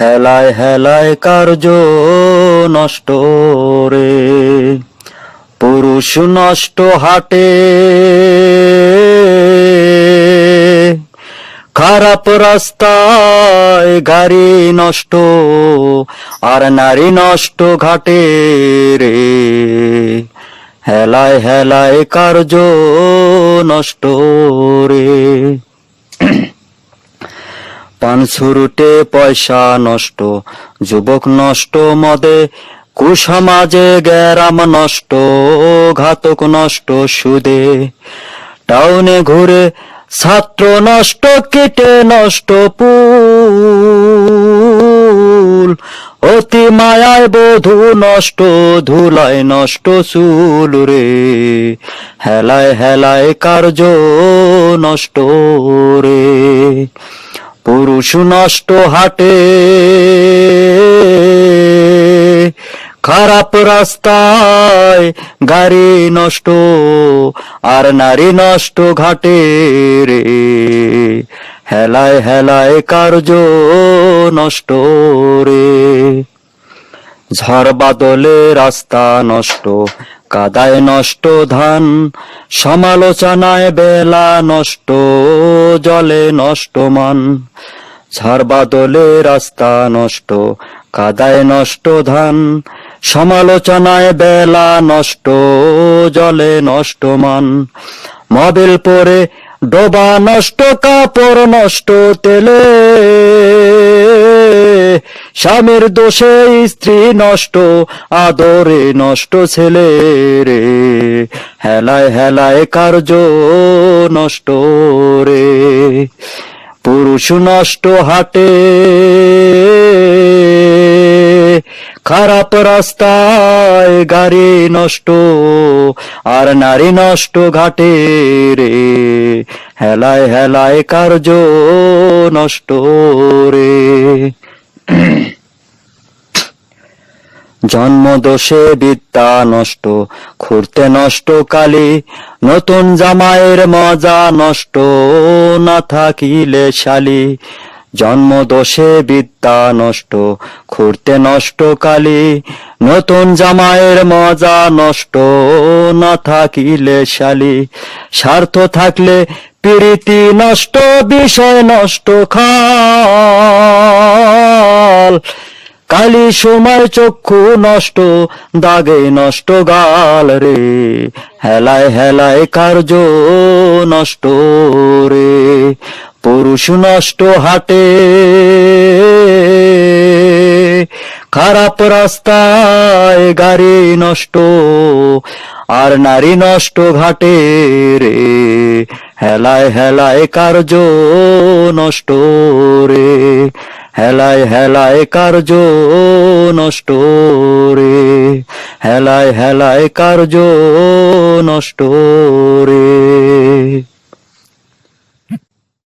হেলায় হেলায় কার্য নষ্ট রে। পুরুষ নষ্ট হাটে। খারাপ রাস্তায় গাড়ি নষ্ট আর নারী নষ্ট ঘাটে রে। হেলায় হেলায় কার্য নষ্ট রে। পান পয়সা নষ্ট, যুবক নষ্ট মদে, কুসমাজে গ্যারাম নষ্ট, ঘাতক নষ্ট সুদে। টাউনে ঘুরে ছাত্র নষ্ট, কেটে নষ্ট পুল। অতি মায়ায় বধু নষ্ট, ধুলায় নষ্ট চুল রে। হেলায় হেলায় কার্য নষ্ট রে। পুরুষ নষ্ট হাটে। খারাপ রাস্তায় গাড়ি নষ্ট আর নারী নষ্ট ঘাটে রে। হেলায় হেলায় কার্য নষ্ট রে। ঝড় বাদলে রাস্তা নষ্ট কাদায় নষ্ট ধান, সমালোচনায় বেলা নষ্ট, জলে নষ্ট মান। ঝড় বাদলে রাস্তা নষ্ট, কাদায় নষ্ট ধান, সমালোচনায় বেলা নষ্ট, জলে নষ্ট মান। মবিল পরে ডোবা নষ্ট, কাপড় নষ্ট, তেলে স্বামীর দোষে স্ত্রী নষ্ট, আদরে নষ্ট ছেলে রে। হেলায় হেলায় কার্য নষ্ট রে। পুরুষ নষ্ট হাটে, খারাপ রাস্তায় গাড়ি নষ্ট, আর নারী নষ্ট ঘাটে রে। হেলায় হেলায় কার্য নষ্ট রে। জন্মদোষে বিদ্যা নষ্ট খুঁড়তে নষ্ট কালি, নতুন জামাইয়ের মজা নষ্ট না থাকিলে শালি। জন্মদোষে বিদ্যা নষ্ট খুঁড়তে নষ্ট কালি, নতুন জামাইয়ের মজা নষ্ট না থাকিলে শালি। স্বার্থ থাকলে প্রীতি নষ্ট, বিষয় নষ্ট খাল কালি সময় চক্ষু নষ্ট, দাগে নষ্ট গাল রে। হেলায় হেলায় কার্য নষ্ট রে। পুরুষ নষ্ট হাটে। খারাপ রাস্তায় গাড়ি নষ্ট, আর নারী নষ্ট ঘাটে রে। হেলায় হেলায় কার্য নষ্ট রে। হেলায় হেলায় কার্য নষ্ট রে হেলায় হেলায় কার্য নষ্ট রে